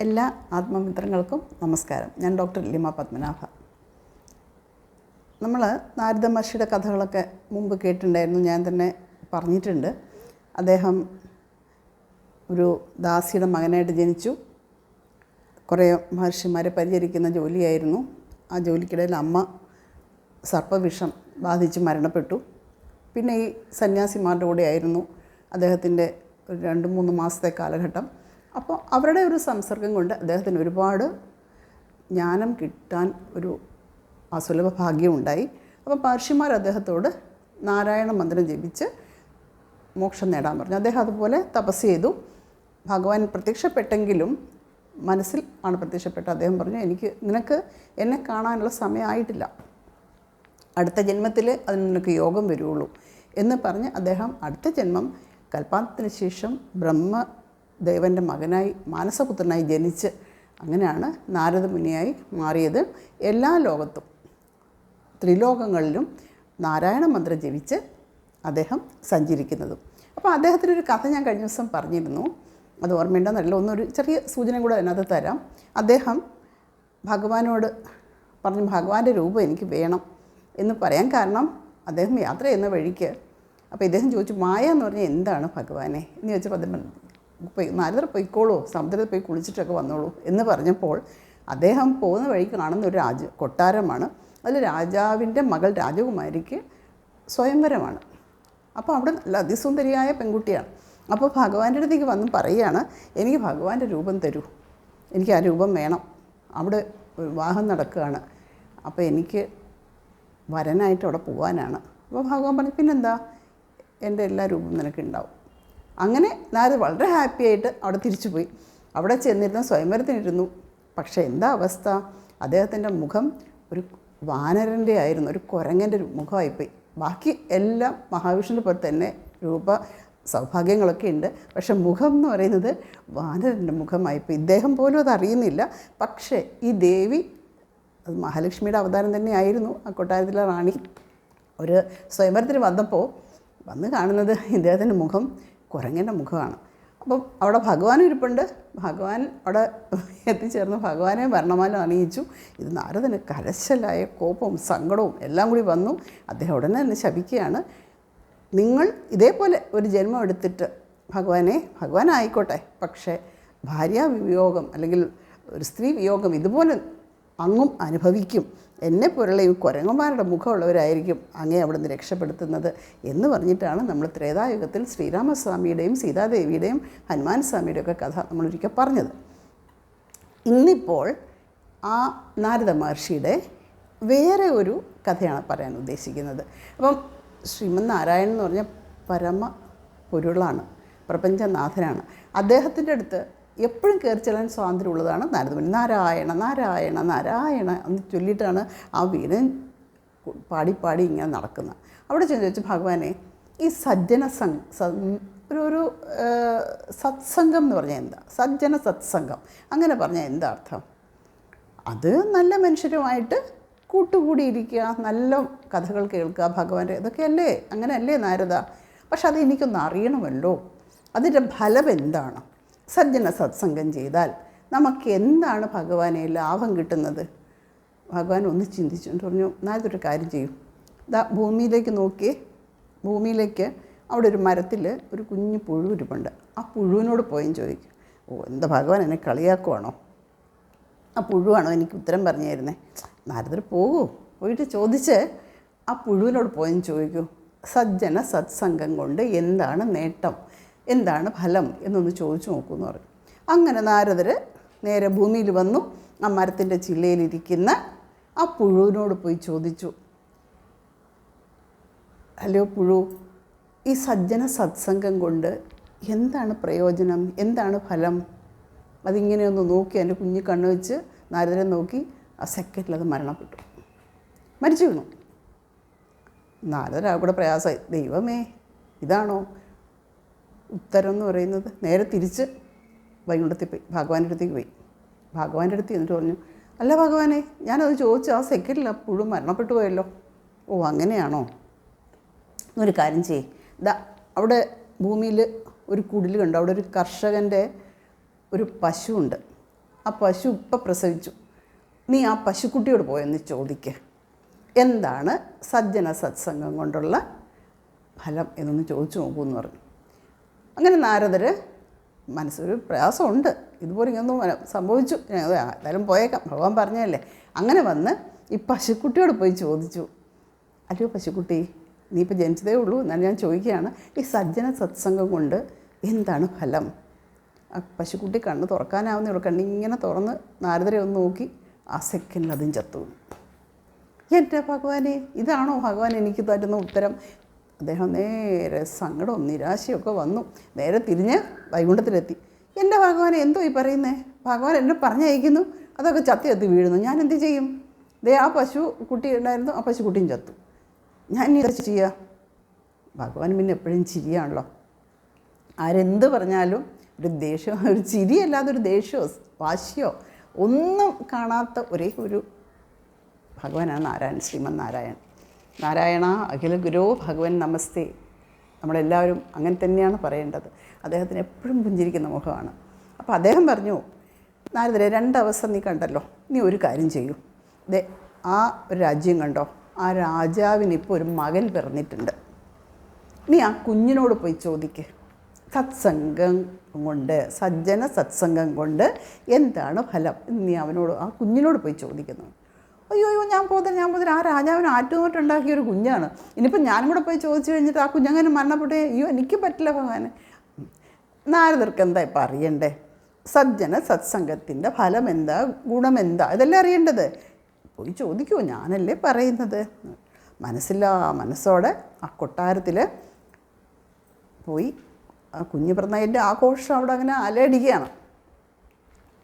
എല്ലാ ആത്മമിത്രങ്ങൾക്കും നമസ്കാരം. ഞാൻ ഡോക്ടർ ലിമ പത്മനാഭ. നമ്മൾ നാരദ മഹർഷിയുടെ കഥകളൊക്കെ മുമ്പ് കേട്ടിട്ടുണ്ടായിരുന്നു ഞാൻ തന്നെ പറഞ്ഞിട്ടുണ്ട്. അദ്ദേഹം ഒരു ദാസിയുടെ മകനായിട്ട് ജനിച്ചു. കുറേ മഹർഷിമാരെ പരിചരിക്കുന്ന ജോലിയായിരുന്നു. ആ ജോലിക്കിടയിൽ അമ്മ സർപ്പവിഷം ബാധിച്ച് മരണപ്പെട്ടു. പിന്നെ ഈ സന്യാസിമാരുടെ കൂടെ ആയിരുന്നു അദ്ദേഹത്തിന്റെ ഒരു രണ്ട് മൂന്ന് മാസത്തെ കാലഘട്ടം. അപ്പോൾ അവരുടെ ഒരു സംസർഗം കൊണ്ട് അദ്ദേഹത്തിന് ഒരുപാട് ജ്ഞാനം കിട്ടാൻ ഒരു അസുലഭ ഭാഗ്യമുണ്ടായി. അപ്പം മഹർഷിമാർ അദ്ദേഹത്തോട് നാരായണ മന്ത്രം ജപിച്ച് മോക്ഷം നേടാൻ പറഞ്ഞു. അദ്ദേഹം അതുപോലെ തപസ് ചെയ്തു. ഭഗവാൻ പ്രത്യക്ഷപ്പെട്ടെങ്കിലും മനസ്സിൽ ആണ് പ്രത്യക്ഷപ്പെട്ട അദ്ദേഹം പറഞ്ഞു എനിക്ക് നിനക്ക് എന്നെ കാണാനുള്ള സമയമായിട്ടില്ല. അടുത്ത ജന്മത്തിൽ അതിന് നിനക്ക് യോഗം വരുള്ളൂ എന്ന് പറഞ്ഞ് അദ്ദേഹം അടുത്ത ജന്മം കൽപ്പാന്തത്തിന് ശേഷം ബ്രഹ്മദേവന്റെ മകനായി മാനസപുത്രനായി ജനിച്ച് അങ്ങനെയാണ് നാരദമുനിയായി മാറിയത്. എല്ലാ ലോകത്തും ത്രിലോകങ്ങളിലും നാരായണ മന്ത്രം ജപിച്ച് അദ്ദേഹം സഞ്ചരിക്കുന്നതും. അപ്പോൾ അദ്ദേഹത്തിനൊരു കഥ ഞാൻ കഴിഞ്ഞ ദിവസം പറഞ്ഞിരുന്നു. അത് ഓർമ്മയുണ്ടെന്നല്ല ഒന്നൊരു ചെറിയ സൂചന കൂടെ അതിനകത്ത് തരാം. അദ്ദേഹം ഭഗവാനോട് പറഞ്ഞു ഭഗവാന്റെ രൂപം എനിക്ക് വേണം എന്ന് പറയാൻ കാരണം അദ്ദേഹം യാത്ര ചെയ്യുന്ന വഴിക്ക് അപ്പോൾ ഇദ്ദേഹം ചോദിച്ചു മായ എന്ന് പറഞ്ഞാൽ എന്താണ് ഭഗവാനെ? എന്ന് ചോദിച്ചപ്പോൾ അദ്ദേഹം നാരദർ പൊയ്ക്കോളൂ സമുദ്രത്തിൽ പോയി കുളിച്ചിട്ടൊക്കെ വന്നോളൂ എന്ന് പറഞ്ഞപ്പോൾ അദ്ദേഹം പോകുന്ന വഴി കാണുന്ന ഒരു രാജ കൊട്ടാരമാണ്. അതിൽ രാജാവിന്റെ മകൾ രാജകുമാരിക്ക് സ്വയംവരമാണ്. അപ്പോൾ അവിടെ നല്ല അതിസുന്ദരിയായ പെൺകുട്ടിയാണ്. അപ്പോൾ ഭഗവാന്റെ അടുത്തേക്ക് വന്ന് പറയുകയാണ് എനിക്ക് ഭഗവാന്റെ രൂപം തരൂ. എനിക്ക് ആ രൂപം വേണം. അവിടെ വിവാഹം നടക്കുകയാണ്. അപ്പോൾ എനിക്ക് വരനായിട്ട് അവിടെ പോകാനാണ് അപ്പോൾ ഭഗവാൻ പറഞ്ഞു പിന്നെന്താ? എന്റെ എല്ലാ രൂപവും നിനക്കുണ്ടാവും അങ്ങനെ നാരദ വളരെ ഹാപ്പി ആയിട്ട് അവിടെ തിരിച്ചു പോയി. അവിടെ ചെന്നിരുന്ന സ്വയംവരത്തിനിരുന്നു. പക്ഷേ എന്താ അവസ്ഥ? അദ്ദേഹത്തിന്റെ മുഖം ഒരു വാനരന്റെ ആയിരുന്നു ഒരു കുരങ്ങന്റെ ഒരു മുഖമായിപ്പോയി. ബാക്കി എല്ലാം മഹാവിഷ്ണുവിനെ പോലെ തന്നെ രൂപ സൗഭാഗ്യങ്ങളൊക്കെ ഉണ്ട്. പക്ഷെ മുഖം എന്ന് പറയുന്നത് വാനരന്റെ മുഖമായിപ്പോയി. ഇദ്ദേഹം പോലും അത് അറിയുന്നില്ല. പക്ഷേ ഈ ദേവി അത് മഹാലക്ഷ്മിയുടെ അവതാരം തന്നെയായിരുന്നു ആ കൊട്ടാരത്തിലെ റാണി ഒരു സ്വയംവരത്തിന് വന്നപ്പോൾ വന്ന് കാണുന്നത് ഇദ്ദേഹത്തിന്റെ മുഖം കുരങ്ങന്റെ മുഖമാണ്. അപ്പം അവിടെ ഭഗവാനും ഇരിപ്പുണ്ട്. ഭഗവാൻ അവിടെ എത്തിച്ചേർന്ന് ഭഗവാനെ വർണമാല അണിയിച്ചു. ഇത് നാരദന് കരശലായ കോപവും സങ്കടവും എല്ലാം കൂടി വന്നു. അദ്ദേഹം ഉടനെ തന്നെ ശപിക്കുകയാണ്. നിങ്ങൾ ഇതേപോലെ ഒരു ജന്മം എടുത്തിട്ട് ഭഗവാനെ ഭഗവാൻ ആയിക്കോട്ടെ. പക്ഷേ ഭാര്യാ വിയോഗം അല്ലെങ്കിൽ ഒരു സ്ത്രീ വിയോഗം ഇതുപോലെ അങ്ങും അനുഭവിക്കും. എന്നെ പോലുള്ള ഈ കുരങ്ങന്മാരുടെ മുഖമുള്ളവരായിരിക്കും അങ്ങേ അവിടെ നിന്ന് രക്ഷപ്പെടുത്തുന്നത് എന്ന് പറഞ്ഞിട്ടാണ് നമ്മൾ ത്രേതായുഗത്തിൽ ശ്രീരാമസ്വാമിയുടെയും സീതാദേവിയുടെയും ഹനുമാൻ സ്വാമിയുടെയൊക്കെ കഥ നമ്മളൊരിക്കൽ പറഞ്ഞത്. ഇന്നിപ്പോൾ ആ നാരദ മഹർഷിയുടെ വേറെ ഒരു കഥയാണ് പറയാൻ ഉദ്ദേശിക്കുന്നത്. അപ്പം ശ്രീമന് നാരായണൻ എന്ന് പറഞ്ഞ പരമ പൊരുളാണ് പ്രപഞ്ചനാഥനാണ്. അദ്ദേഹത്തിന്റെ അടുത്ത് എപ്പോഴും കയറി ചെല്ലാൻ സ്വാതന്ത്ര്യം ഉള്ളതാണ് നാരദമുനി നാരായണ നാരായണ നാരായണ എന്ന് ചൊല്ലിയിട്ടാണ് ആ വീരൻ പാടി പാടി ഇങ്ങനെ നടക്കുന്നത് അവിടെ ചെന്ന് ചോദിച്ചു ഭഗവാനെ ഈ സജ്ജന സംഘ ഒരു ഒരു സത്സംഗം എന്ന് പറഞ്ഞാൽ എന്താ? സജ്ജന സത്സംഗം. അങ്ങനെ പറഞ്ഞാൽ എന്താ അർത്ഥം? അത് നല്ല മനുഷ്യരുമായിട്ട് കൂട്ടുകൂടിയിരിക്കുക നല്ല കഥകൾ കേൾക്കുക ഭഗവാന്റെ ഇതൊക്കെയല്ലേ? അങ്ങനെയല്ലേ നാരദ? പക്ഷെ അത് എനിക്കൊന്ന് അറിയണമല്ലോ. അതിന്റെ ഫലം എന്താണ് സജ്ജന സത്സംഗം ചെയ്താൽ നമുക്ക് എന്താണ് ഭഗവാനെ ലാഭം കിട്ടുന്നത്? ഭഗവാൻ ഒന്ന് ചിന്തിച്ചുകൊണ്ട് പറഞ്ഞു നാലൊരു കാര്യം ചെയ്യും. ഇതാ ഭൂമിയിലേക്ക് നോക്കി ഭൂമിയിലേക്ക് അവിടെ ഒരു മരത്തിൽ ഒരു കുഞ്ഞു പുഴു ഇരിപ്പുണ്ട് ആ പുഴുവിനോട് പോയും ചോദിക്കും. ഓ എന്താ ഭഗവാൻ എന്നെ കളിയാക്കുവാണോ? ആ പുഴുവാണോ എനിക്ക് ഉത്തരം പറഞ്ഞു തരുന്നേ നാരദർ പോകൂ. പോയിട്ട് ചോദിച്ച് ആ പുഴുവിനോട് പോയും ചോദിക്കൂ. സജ്ജന സത്സംഗം കൊണ്ട് എന്താണ് നേട്ടം? എന്താണ് ഫലം എന്നൊന്ന് ചോദിച്ചു നോക്കുമെന്ന് പറഞ്ഞു. അങ്ങനെ നാരദർ നേരെ ഭൂമിയിൽ വന്നു. ആ മരത്തിന്റെ ചില്ലയിലിരിക്കുന്ന ആ പുഴുവിനോട് പോയി ചോദിച്ചു. ഹലോ പുഴു ഈ സജ്ജന സത്സംഗം കൊണ്ട് എന്താണ് പ്രയോജനം? എന്താണ് ഫലം? അതിങ്ങനെ ഒന്ന് നോക്കി എന്റെ കുഞ്ഞു കണ്ണു വെച്ച് നാരദരെ നോക്കി. ആ സെക്കൻഡിൽ അത് മരണപ്പെട്ടു. മരിച്ചു വീണു. നാരദരാ കൂടെ പ്രയാസമായി. ദൈവമേ ഇതാണോ? ഉത്തരം എന്ന് പറയുന്നത് നേരെ തിരിച്ച് വൈകുണ്ഠത്തിൽ പോയി. ഭഗവാന്റെ അടുത്തേക്ക് പോയി. ഭഗവാന്റെ അടുത്ത് എന്നിട്ട് പറഞ്ഞു അല്ല ഭഗവാനെ ഞാനത് ചോദിച്ചു. ആ സെക്കൻഡിൽ ആ പുഴു മരണപ്പെട്ടു പോയല്ലോ. ഓ അങ്ങനെയാണോ? ഒരു കാര്യം ചെയ്യ്. ദാ അവിടെ ഭൂമിയിൽ ഒരു കുടിൽ കണ്ടു. അവിടെ ഒരു കർഷകന്റെ ഒരു പശുവുണ്ട്. ആ പശു ഇപ്പം പ്രസവിച്ചു. നീ ആ പശുക്കുട്ടിയോട് പോയെന്ന് ചോദിക്കുക എന്താണ് സജ്ജന സത്സംഗം കൊണ്ടുള്ള ഫലം? എന്നൊന്ന് ചോദിച്ചു നോക്കൂ എന്ന് പറഞ്ഞു. അങ്ങനെ നാരദർ മനസ്സൊരു പ്രയാസമുണ്ട്. ഇതുപോലെ ഇങ്ങനൊന്നും സംഭവിച്ചു. എന്തായാലും പോയേക്കാം. ഭഗവാൻ പറഞ്ഞതല്ലേ. അങ്ങനെ വന്ന് ഈ പശുക്കുട്ടിയോട് പോയി ചോദിച്ചു. അല്ലയോ പശുക്കുട്ടി നീ ഇപ്പോൾ ജനിച്ചതേ ഉള്ളൂ. എന്നാലും ഞാൻ ചോദിക്കുകയാണ് ഈ സജ്ജന സത്സംഗം കൊണ്ട് എന്താണ് ഫലം? ആ പശുക്കുട്ടി കണ്ണ് തുറക്കാനാവുന്നേ കണ്ണ് ഇങ്ങനെ തുറന്ന് നാരദരെ ഒന്ന് നോക്കി ആ സെക്കൻഡിൽ അതും ചത്തു. എന്റെ ഭഗവാനെ ഇതാണോ ഭഗവാൻ എനിക്ക് തരുന്ന ഉത്തരം? അദ്ദേഹം നേരെ സങ്കടവും നിരാശയൊക്കെ വന്നു. നേരെ തിരിഞ്ഞ് വൈകുണ്ഠത്തിലെത്തി. എന്റെ ഭഗവാനെ എന്തോ ഈ പറയുന്നേ? ഭഗവാൻ എന്നെ പറഞ്ഞയക്കുന്നു. അതൊക്കെ ചത്തി ചത്തി വീഴുന്നു. ഞാൻ എന്ത് ചെയ്യും? ദേ ആ പശു കുട്ടി ഉണ്ടായിരുന്നു. ആ പശു കുട്ടിയും ചത്തു. ഞാൻ ഇനി ചെയ്യുക ഭഗവാൻ പിന്നെ എപ്പോഴും ചിരിയാണല്ലോ. ആരെന്ത് പറഞ്ഞാലും ഒരു ദേഷ്യം ഒരു ചിരിയല്ലാതെ ഒരു ദേഷ്യമോ വാശിയോ ഒന്നും കാണാത്ത ഒരേ ഒരു ഭഗവാനാണ് നാരായണൻ ശ്രീമൻ നാരായണൻ. നാരായണ അഖില ഗുരു ഭഗവൻ നമസ്തേ. നമ്മളെല്ലാവരും അങ്ങനെ തന്നെയാണ് പറയേണ്ടത്. അദ്ദേഹത്തിന് എപ്പോഴും പുഞ്ചിരിക്കുന്ന മുഖമാണ്. അപ്പോൾ അദ്ദേഹം പറഞ്ഞു നാരദരെ രണ്ടവസരം നീ കണ്ടല്ലോ നീ ഒരു കാര്യം ചെയ്യൂ. ദേ ആ ഒരു രാജ്യം കണ്ടോ? ആ രാജാവിന് ഇപ്പോൾ ഒരു മകൻ പിറന്നിട്ടുണ്ട്. നീ ആ കുഞ്ഞിനോട് പോയി ചോദിക്ക്. സത്സംഗം കൊണ്ട് സജ്ജന സത്സംഗം കൊണ്ട് എന്താണ് ഫലം? നീ അവനോട് ആ കുഞ്ഞിനോട് പോയി ചോദിക്കുന്നു. അയ്യോ അയ്യോ ഞാൻ പോകുന്നത് ഞാൻ പോകുന്നത് ആ രാജാവിന് ആറ്റുനോട്ടുണ്ടാക്കിയ ഒരു കുഞ്ഞാണ്. ഇനിയിപ്പോൾ ഞാനും കൂടെ പോയി ചോദിച്ചു കഴിഞ്ഞിട്ട് ആ കുഞ്ഞങ്ങനെ മരണപ്പെട്ടേ അയ്യോ എനിക്ക് പറ്റില്ല ഭഗവാനെ. നാരദർക്ക് എന്താ ഇപ്പം അറിയണ്ടേ? സജ്ജന സത്സംഗത്തിന്റെ ഫലം എന്താ ഗുണം എന്താ ഇതെല്ലാം അറിയേണ്ടത്? പോയി ചോദിക്കുമോ ഞാനല്ലേ പറയുന്നത്. മനസ്സില്ല മനസ്സോടെ ആ കൊട്ടാരത്തിൽ പോയി ആ കുഞ്ഞു പിറന്നതിന്റെ ആഘോഷം അവിടെ അങ്ങനെ അലയടിക്കുകയാണ്.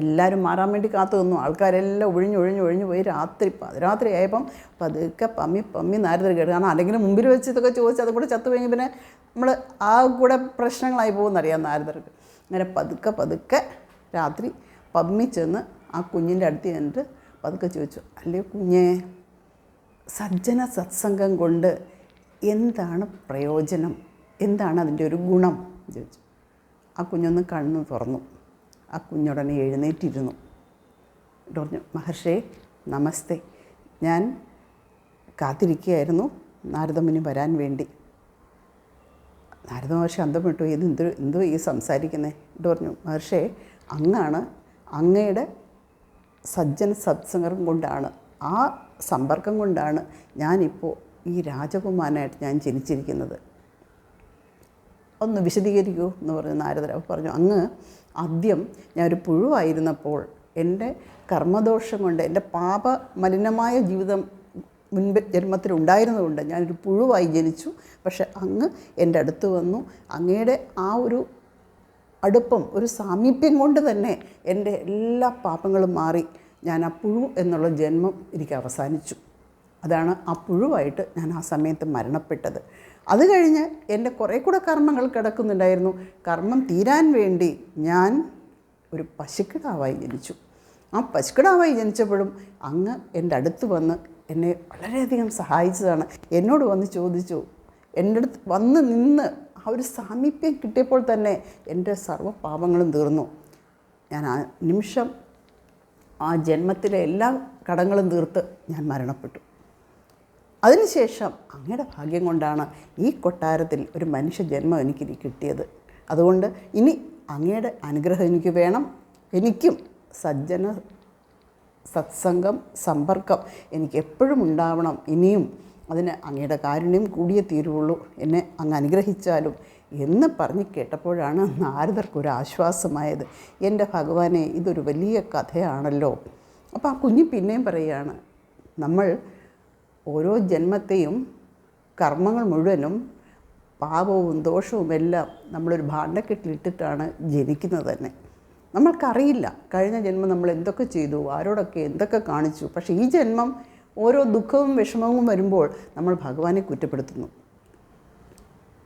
എല്ലാവരും മാറാൻ വേണ്ടി കാത്തു നിന്നു. ആൾക്കാരെല്ലാം ഒഴിഞ്ഞ് ഒഴിഞ്ഞ് ഒഴിഞ്ഞ് പോയി രാത്രി രാത്രി ആയപ്പം പതുക്കെ പമ്മി പമ്മി നാരദർ കേട്ടു. കാരണം അല്ലെങ്കിൽ മുമ്പിൽ വെച്ച് ഇതൊക്കെ ചോദിച്ച് അതും കൂടെ ചത്തു കഴിഞ്ഞ് പിന്നെ നമ്മൾ ആ കൂടെ പ്രശ്നങ്ങളായി പോകുമെന്നറിയാം നാരദർക്ക് അങ്ങനെ പതുക്കെ പതുക്കെ രാത്രി പമ്മി ചെന്ന് ആ കുഞ്ഞിന്റെ അടുത്ത് ചെന്നിട്ട് പതുക്കെ ചോദിച്ചു അല്ലേ കുഞ്ഞേ സജ്ജന സത്സംഗം കൊണ്ട് എന്താണ് പ്രയോജനം? എന്താണ് അതിന്റെ ഒരു ഗുണം? ചോദിച്ചു. ആ കുഞ്ഞൊന്ന് കണ്ണു തുറന്നു. ആ കുഞ്ഞുടനെ എഴുന്നേറ്റിരുന്നു. എന്നിട്ട് പറഞ്ഞു മഹർഷേ നമസ്തേ. ഞാൻ കാത്തിരിക്കുകയായിരുന്നു നാരദമുനി വരാൻ വേണ്ടി. നാരദ മഹർഷി അന്തം വിട്ടു ഇത് എന്ത് എന്തോ ഈ സംസാരിക്കുന്നത് എന്നിട്ട് പറഞ്ഞു മഹർഷേ അങ്ങാണ് അങ്ങയുടെ സജ്ജന സത്സംഗം കൊണ്ടാണ് ആ സമ്പർക്കം കൊണ്ടാണ് ഞാനിപ്പോൾ ഈ രാജകുമാരനായിട്ട് ഞാൻ ജനിച്ചിരിക്കുന്നത്. ഒന്ന് വിശദീകരിക്കൂ എന്ന് പറഞ്ഞു നാരദർ പറഞ്ഞു അങ്ങ് ആദ്യം ഞാൻ ഒരു പുഴുവായിരുന്നപ്പോൾ എന്റെ കർമ്മദോഷം കൊണ്ട് എന്റെ പാപ മലിനമായ ജീവിതം മുൻപ് ജന്മത്തിലുണ്ടായിരുന്നതുകൊണ്ട് ഞാനൊരു പുഴുവായി ജനിച്ചു. പക്ഷെ അങ്ങ് എന്റെ അടുത്ത് വന്നു. അങ്ങയുടെ ആ ഒരു അടുപ്പം ഒരു സാമീപ്യം കൊണ്ട് തന്നെ എന്റെ എല്ലാ പാപങ്ങളും മാറി. ഞാൻ ആ പുഴു എന്നുള്ള ജന്മം എനിക്ക് അവസാനിച്ചു. അതാണ് ആ പുഴുവായിട്ട് ഞാൻ ആ സമയത്ത് മരണപ്പെട്ടത്. അത് കഴിഞ്ഞ് എന്റെ കുറേ കൂടെ കർമ്മങ്ങൾ കിടക്കുന്നുണ്ടായിരുന്നു. കർമ്മം തീരാൻ വേണ്ടി ഞാൻ ഒരു പശുക്കിടാവായി ജനിച്ചു. ആ പശുക്കിടാവായി ജനിച്ചപ്പോഴും അങ്ങ് എന്റെ അടുത്ത് വന്ന് എന്നെ വളരെയധികം സഹായിച്ചതാണ്. എന്നോട് വന്ന് ചോദിച്ചു എന്റെ അടുത്ത് വന്ന് നിന്ന് ആ ഒരു സാമീപ്യം കിട്ടിയപ്പോൾ തന്നെ എന്റെ സർവപാപങ്ങളും തീർന്നു. ഞാൻ ആ നിമിഷം ആ ജന്മത്തിലെ എല്ലാ കടങ്ങളും തീർത്ത് ഞാൻ മരണപ്പെട്ടു. അതിനുശേഷം അങ്ങയുടെ ഭാഗ്യം കൊണ്ടാണ് ഈ കൊട്ടാരത്തിൽ ഒരു മനുഷ്യ ജന്മം എനിക്ക് കിട്ടിയത്. അതുകൊണ്ട് ഇനി അങ്ങയുടെ അനുഗ്രഹം എനിക്ക് വേണം. എനിക്കും സജ്ജന സത്സംഗം സമ്പർക്കം എനിക്ക് എപ്പോഴും ഉണ്ടാവണം. ഇനിയും അതിന് അങ്ങയുടെ കാരുണ്യം കൂടിയേ തീരുള്ളൂ. എന്നെ അങ്ങ് അനുഗ്രഹിച്ചാലും എന്ന് പറഞ്ഞ് കേട്ടപ്പോഴാണ് നാരദർക്കൊരു ആശ്വാസമായത് എന്റെ ഭഗവാനെ ഇതൊരു വലിയ കഥയാണല്ലോ. അപ്പോൾ ആ കുഞ്ഞ് പിന്നെയും പറയുകയാണ് നമ്മൾ ഓരോ ജന്മത്തെയും കർമ്മങ്ങൾ മുഴുവനും പാപവും ദോഷവും എല്ലാം നമ്മളൊരു ഭാണ്ഡക്കെട്ടിലിട്ടിട്ടാണ് ജനിക്കുന്നത് തന്നെ. നമ്മൾക്കറിയില്ല കഴിഞ്ഞ ജന്മം നമ്മൾ എന്തൊക്കെ ചെയ്തു ആരോടൊക്കെ എന്തൊക്കെ കാണിച്ചു പക്ഷേ ഈ ജന്മം ഓരോ ദുഃഖവും വിഷമവും വരുമ്പോൾ നമ്മൾ ഭഗവാനെ കുറ്റപ്പെടുത്തുന്നു.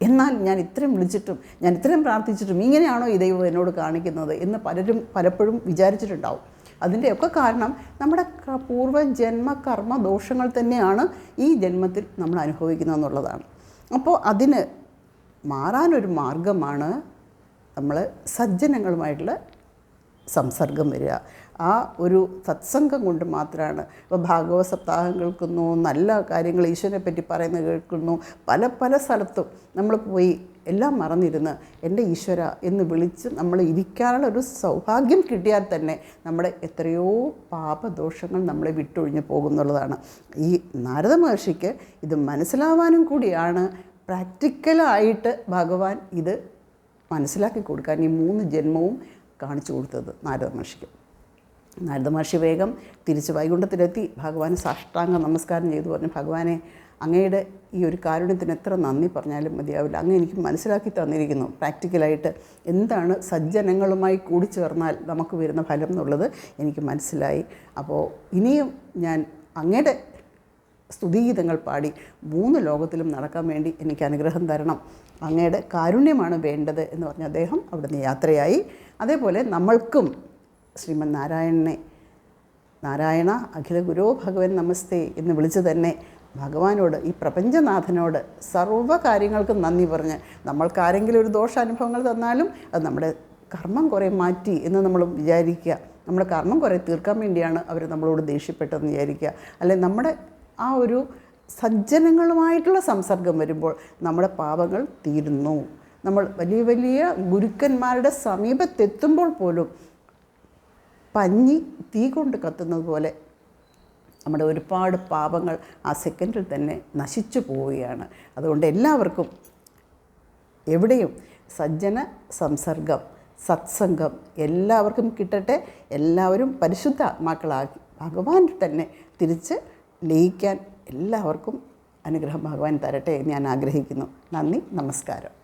എന്നാൽ ഞാൻ ഇത്രയും വിളിച്ചിട്ടും ഞാൻ ഇത്രയും പ്രാർത്ഥിച്ചിട്ടും ഇങ്ങനെയാണോ ഈ ദൈവം എന്നോട് കാണിക്കുന്നത് എന്ന് പലരും പലപ്പോഴും വിചാരിച്ചിട്ടുണ്ടാവും. അതിന്റെയൊക്കെ കാരണം നമ്മുടെ പൂർവ ജന്മകർമ്മ കർമ്മ ദോഷങ്ങൾ തന്നെയാണ് ഈ ജന്മത്തിൽ നമ്മൾ അനുഭവിക്കുന്നത് അനുഭവിക്കുന്നതെന്നുള്ളതാണ്. അപ്പോൾ അതിന് മാറാനൊരു മാർഗമാണ് നമ്മൾ സജ്ജനങ്ങളുമായിട്ടുള്ള സംസർഗം വരിക. ആ ഒരു സത്സംഗം കൊണ്ട് മാത്രമാണ്. ഇപ്പോൾ ഭാഗവത സപ്താഹം കേൾക്കുന്നു നല്ല കാര്യങ്ങൾ ഈശ്വരനെ പറ്റി പറയുന്നത് കേൾക്കുന്നു. പല പല സ്ഥലത്തും നമ്മൾ പോയി എല്ലാം മറന്നിരുന്ന് എന്റെ ഈശ്വര എന്ന് വിളിച്ച് നമ്മൾ ഇരിക്കാനുള്ള ഒരു സൗഭാഗ്യം കിട്ടിയാൽ തന്നെ നമ്മുടെ എത്രയോ പാപദോഷങ്ങൾ നമ്മളെ വിട്ടൊഴിഞ്ഞു പോകുന്നുള്ളതാണ്. ഈ നാരദ മഹർഷിക്ക് ഇത് മനസ്സിലാവാനും കൂടിയാണ്. പ്രാക്ടിക്കലായിട്ട് ഭഗവാൻ ഇത് മനസ്സിലാക്കി കൊടുക്കാൻ ഈ മൂന്ന് ജന്മവും കാണിച്ചു കൊടുത്തത് നാരദ മഹർഷിക്ക്. നാരദ മഹർഷി വേഗം തിരിച്ച് വൈകുണ്ഠത്തിലെത്തി. ഭഗവാന് സാഷ്ടാംഗ നമസ്കാരം ചെയ്തു. പറഞ്ഞു ഭഗവാനെ അങ്ങയുടെ ഈ ഒരു കാരുണ്യത്തിന് എത്ര നന്ദി പറഞ്ഞാലും മതിയാവില്ല. അങ്ങ് എനിക്ക് മനസ്സിലാക്കി തന്നിരിക്കുന്നു. പ്രാക്ടിക്കലായിട്ട് എന്താണ് സജ്ജനങ്ങളുമായി കൂടിച്ചേർന്നാൽ നമുക്ക് വരുന്ന ഫലം എന്നുള്ളത് എനിക്ക് മനസ്സിലായി. അപ്പോൾ ഇനിയും ഞാൻ അങ്ങയുടെ സ്തുതിഗീതങ്ങൾ പാടി മൂന്ന് ലോകത്തിലും നടക്കാൻ വേണ്ടി എനിക്ക് അനുഗ്രഹം തരണം. അങ്ങയുടെ കാരുണ്യമാണ് വേണ്ടത് എന്ന് പറഞ്ഞ അദ്ദേഹം അവിടുന്ന് യാത്രയായി. അതേപോലെ നമ്മൾക്കും ശ്രീമൻ നാരായണനെ നാരായണ അഖില ഗുരോ ഭഗവൻ നമസ്തേ എന്ന് വിളിച്ചു തന്നെ ഭഗവാനോട് ഈ പ്രപഞ്ചനാഥനോട് സർവ കാര്യങ്ങൾക്കും നന്ദി പറഞ്ഞ് നമ്മൾക്കാരെങ്കിലും ഒരു ദോഷാനുഭവങ്ങൾ തന്നാലും അത് നമ്മുടെ കർമ്മം കുറേ മാറ്റി എന്ന് നമ്മൾ വിചാരിക്കുക. നമ്മുടെ കർമ്മം കുറേ തീർക്കാൻ വേണ്ടിയാണ് അവർ നമ്മളോട് ദേഷ്യപ്പെട്ടതെന്ന് വിചാരിക്കുക. അല്ലെ നമ്മുടെ ആ ഒരു സജ്ജനങ്ങളുമായിട്ടുള്ള സംസർഗം വരുമ്പോൾ നമ്മുടെ പാപങ്ങൾ തീരുന്നു. നമ്മൾ വലിയ വലിയ ഗുരുക്കന്മാരുടെ സമീപത്തെത്തുമ്പോൾ പോലും പഞ്ഞി തീ കൊണ്ട് കത്തുന്നത് പോലെ നമ്മുടെ ഒരുപാട് പാപങ്ങൾ ആ സെക്കൻഡിൽ തന്നെ നശിച്ചു പോവുകയാണ്. അതുകൊണ്ട് എല്ലാവർക്കും എവിടെയും സജ്ജന സംസർഗം സത്സംഗം എല്ലാവർക്കും കിട്ടട്ടെ. എല്ലാവരും പരിശുദ്ധ ആത്മാക്കളാക്കി ഭഗവാൻ തന്നെ തിരിച്ച് ലയിക്കാൻ എല്ലാവർക്കും അനുഗ്രഹം ഭഗവാൻ തരട്ടെ എന്ന് ഞാൻ ആഗ്രഹിക്കുന്നു. നന്ദി നമസ്കാരം.